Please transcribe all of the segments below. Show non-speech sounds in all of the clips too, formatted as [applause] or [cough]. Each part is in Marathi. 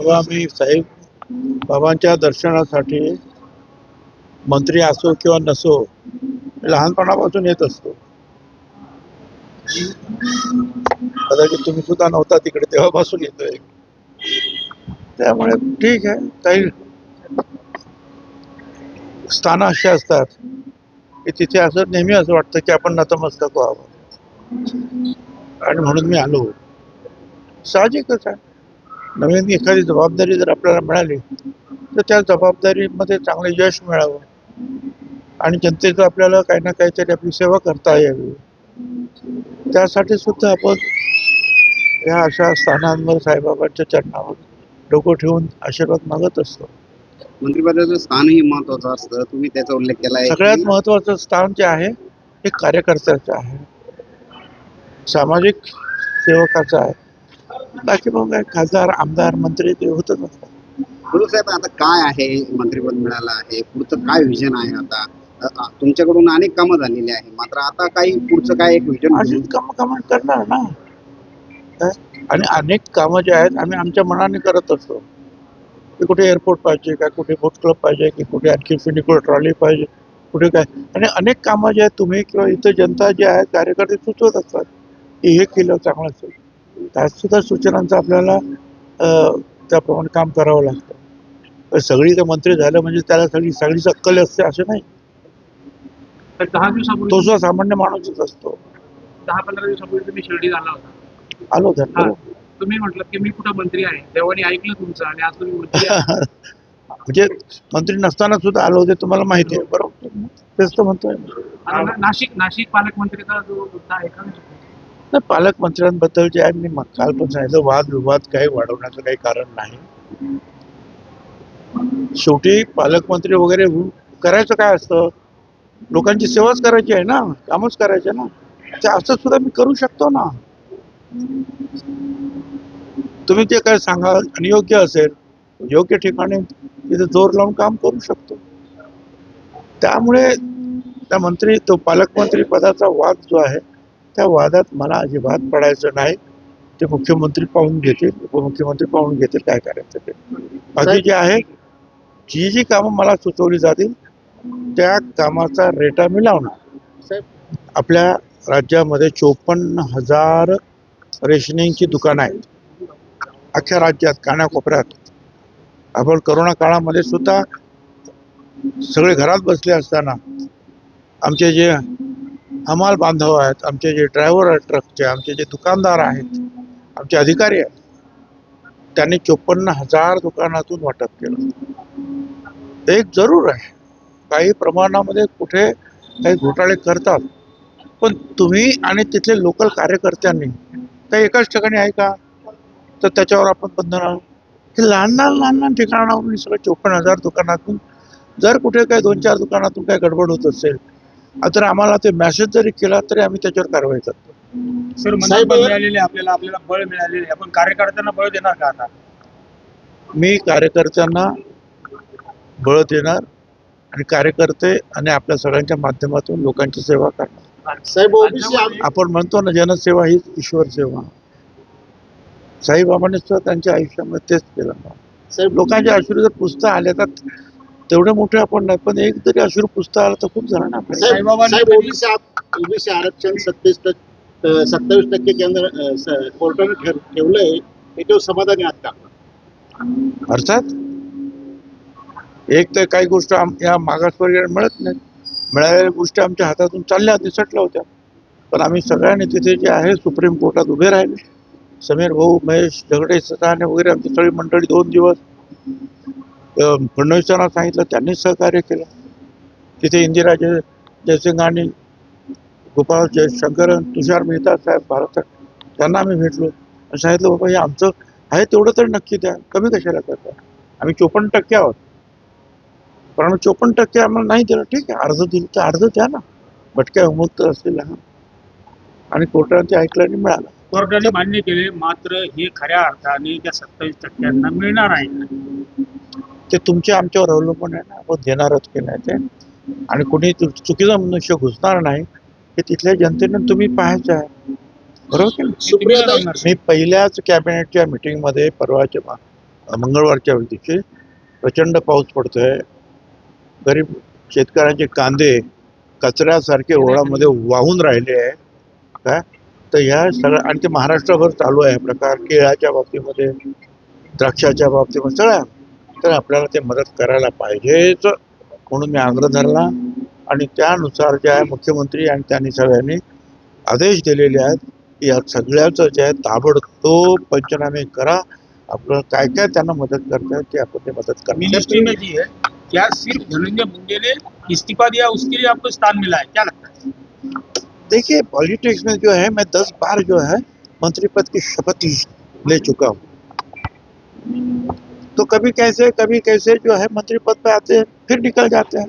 बाबा मी साहेब बाबांच्या दर्शनासाठी मंत्री असो किंवा नसो लहानपणापासून येत असतो. कदाचित तुम्ही सुद्धा नव्हता तिकडे तेव्हापासून येतोय. त्यामुळे ठीक आहे काही स्थानं अशी असतात की तिथे असं नेहमी असं वाटतं की आपण नतमस्तक व्हावं. आणि म्हणून मी आलो. साहजिकच आहे. नवीन एखादी जबाबदारी जर आपल्याला मिळाली तर त्या जबाबदारीमध्ये चांगलं यश मिळावं. आणि जनतेचं आपल्याला काही ना काहीतरी आपली सेवा करता यावी. त्यासाठी सुद्धा आपण या अशा स्थानांवर साईबाबांच्या चरणावर डोकं ठेवून आशीर्वाद मागत असतो. मंत्रिपदाचं स्थानही महत्वाचं असतं. तुम्ही त्याचा उल्लेख केला आहे सगळ्यात महत्वाचं स्थान जे आहे हे कार्यकर्त्याचं आहे. सामाजिक सेवकाचं आहे. बाकी मग काय खासदार आमदार मंत्री ते होतच असतात गुरु साहेब आता काय आहे? मंत्रिपद मिळालं आहे. पुढचं काय विजन आहे आता? अ, अ, तुमच्याकडून अनेक कामं झालेली आहे मात्र आता काही पुढचं काय एक विजन अशीच कामं कामं करणार ना? काय? आणि अनेक कामं जे आहेत आम्ही आमच्या मनाने करत असतो. की कुठे एअरपोर्ट पाहिजे का कुठे बोट क्लब पाहिजे की कुठे आणखी फिनिकुलर ट्रॉली पाहिजे कुठे काय? आणि अनेक कामं जे आहेत तुम्ही किंवा इथं जनता जे आहे कार्यकर्ते सुचवत असतात की हे केलं चांगलं असेल. त्यात सुद्धा सूचनांचं आपल्याला त्याप्रमाणे काम करावं लागतं. सगळी तर मंत्री झालं म्हणजे त्याला सगळी सगळीच अक्कल असते असं नाही. तो सुद्धा सामान्य माणूसच असतो. दहा पंधरा दिवसापूर्वी तुम्ही शिर्डीत आला होता. आलो हा. त्या तुम्ही म्हटलं की मी कुठं मंत्री आहे? देवानी ऐकलं तुमचं आणि आज तुम्ही. [laughs] म्हणजे मंत्री नसताना सुद्धा आलो होते तुम्हाला माहिती आहे. बरोबर. तेच तर म्हणतोय. नाशिक नाशिक पालकमंत्रीचा जो मुद्दा आहे का? नाही पालकमंत्र्यांबद्दल जे आहे मी काल पण सांगितलं वाद विवाद काही वाढवण्याचं काही कारण नाही. शेवटी पालकमंत्री वगैरे करायचं काय असतं? लोकांची सेवाच करायची आहे ना कामच करायचे ना. ते असं सुद्धा मी करू शकतो ना. तुम्ही जे काय सांगा आणि योग्य असेल योग्य ठिकाणी तिथे जोर लावून काम करू शकतो. त्यामुळे त्या मंत्री तो पालकमंत्री पदाचा वाद जो आहे त्या वादात मला अजिबात पडायचं नाही. ते मुख्यमंत्री पाहून घेतील उपमुख्यमंत्री पाहून घेतील काय करायचं ते. बाकी जे आहे जी जी कामं मला सुचवली जातील त्या कामाचा रेटा मी लावणार. आपल्या राज्यामध्ये चोपन्न हजार रेशनिंगची दुकानं आहेत. अख्ख्या राज्यात कानाकोपऱ्यात. आपण करोना काळामध्ये सुद्धा सगळे घरात बसले असताना आमचे जे हमाल बांधव आहेत आमचे जे ड्रायव्हर आहेत ट्रकचे आमचे जे दुकानदार आहेत आमचे अधिकारी आहेत त्यांनी चोपन्न हजार दुकानातून वाटप केलं. एक जरूर आहे. काही प्रमाणामध्ये कुठे काही घोटाळे करतात पण तुम्ही आणि तिथले लोकल कार्यकर्त्यांनी काही एकाच ठिकाणी आहे का? तर त्याच्यावर आपण बंधन आहोत हे लहान लहान लहान लहान ठिकाणावरून सगळं चोपन्न हजार दुकानातून जर कुठे काही दोन चार दुकानातून काही गडबड होत असेल तर आम्हाला ते मेसेज जरी केला तरी आम्ही त्याच्यावर कारवाई करतो. सर मंत्रिपद मिळालेले आपल्याला आपल्याला बळ मिळालेले. आपण कार्यकर्त्यांना बळ देणार का आता? मी कार्यकर्त्यांना बळ देणार आणि कार्यकर्ते आणि आपल्या सगळ्यांच्या माध्यमातून लोकांची सेवा करणार. साहेब ओबीसी आपण म्हणतो ना जनसेवा हीच ईश्वर सेवा. साईबाबांनी सुद्धा त्यांच्या आयुष्यामध्ये तेच केलं. ना साहेब लोकांचे अश्रू जर पुसता आले तर तेवढे मोठे आपण नाही. पण एक जरी अश्रू पुसता आला तर खूप झालं ना ओबीसी आरक्षण सत्तीस टक्के सत्तावीस टक्के केंद्र कोर्टाने ठेव- ठेवलंय. याच्यावर समाधानी आहात का? अर्थात? एक तर काही गोष्ट या मागासवर्गीय मिळत नाहीत मिळालेल्या गोष्टी आमच्या हातातून चालल्या निसटल्या होत्या. पण आम्ही सगळ्यांनी तिथे जे आहे सुप्रीम कोर्टात उभे राहिले. समीर भाऊ महेश दगडे सटाणे वगैरे आमची सगळी मंडळी दोन दिवस फडणवीसांना सांगितलं त्यांनी सहकार्य केलं. तिथे इंदिरा जय जयसिंग आणि गोपाळ जयशंकर तुषार मेहता साहेब भारत त्यांना आम्ही भेटलो. आणि सांगितलं बाबा हे आमचं आहे तेवढं तरी नक्की द्या. कमी कशाला करता? आम्ही चोपन्न टक्के आहोत. पण चोपन्न टक्के आम्हाला नाही दिलं. ठीक आहे अर्ज दिलं तर अर्ज द्या ना. भटक्या उमुक्त असलेल्या आणि कोर्टाने ते ऐकलं आणि मिळालं. कोर्टाने मान्य केले मात्र हे खऱ्या अर्थाने त्या सत्तावीस टक्क्यांना मिळणार आहे. ते तुमच्या आमच्यावर अवलंबून आहे ना आपण देणार आहोत की नाही ते. आणि कोणी चुकीचा मनुष्य घुसणार नाही हे तिथल्या जनतेनं तुम्ही पाहायचं आहे. बरोबर की नाही? सुप्रियाताई मी पहिल्याच कॅबिनेटच्या मिटिंगमध्ये परवाच्या मा- मंगळवारच्या दिवशी प्रचंड पाऊस पडतोय. गरीब शेतकऱ्यांचे कांदे कचऱ्यासारखे ओढामध्ये वाहून राहिले आहे काय तर ह्या सगळ्या आणि ते महाराष्ट्रभर चालू आहे. प्रकार केळाच्या बाबतीमध्ये द्राक्षाच्या बाबतीमध्ये सगळ्या. तर आपल्याला ते मदत करायला पाहिजेच म्हणून मी आग्रह धरला. आणि त्यानुसार जे आहे मुख्यमंत्री आणि त्यांनी सगळ्यांनी आदेश दिलेले आहेत की या सगळ्याचं जे आहे ताबडतोब पंचनामे करा. आपलं काय काय त्यांना मदत करता है ते आपण ते मदत में जी है क्या सिर्फ धनंजय मुंडे ने इस्तीफा दिया उसके लिए आपको स्थान मिला है. क्या लगता है? देखिए पॉलिटिक्स में जो है मैं दस बार जो है मंत्री पद की शपथ ले चुका हूँ। तो कभी कैसे कभी कैसे जो है मंत्री पद पे आते हैं फिर निकल जाते हैं।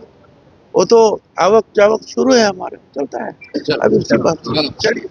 वो तो आवक जावक शुरू है हमारे चलता है। अभी उसकी बात चलिए।